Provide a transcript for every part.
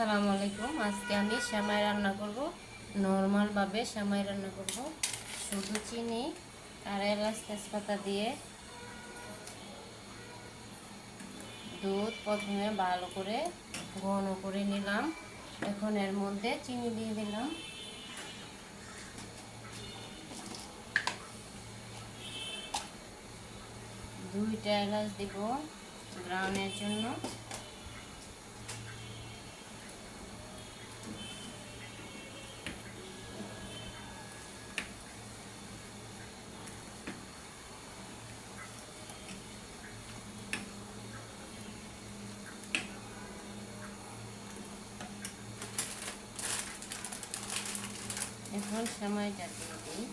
আসসালামু আলাইকুম। আজকে আমি সেমাই রান্না করব। নর্মালভাবে সেমাই রান্না করব। শুধু চিনি আর এলাচ তেজপাতা দিয়ে দুধ প্রথমে ভালো করে ঘন করে নিলাম। এখন এর মধ্যে চিনি দিয়ে দিলাম। দুইটা এলাচ দিব ব্রাউনের জন্য। এখন সময়টা দিয়ে দিই।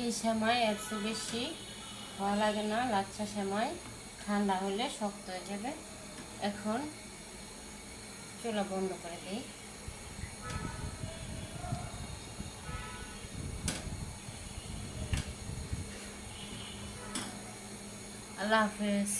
এই সেমাই এত বেশি ভালো লাগে না লাচ্ছা সেমাই। ঠান্ডা হলে শক্ত হয়ে যাবে। এখন চুলা বন্ধ করে দিই। আল্লাহ হাফেজ।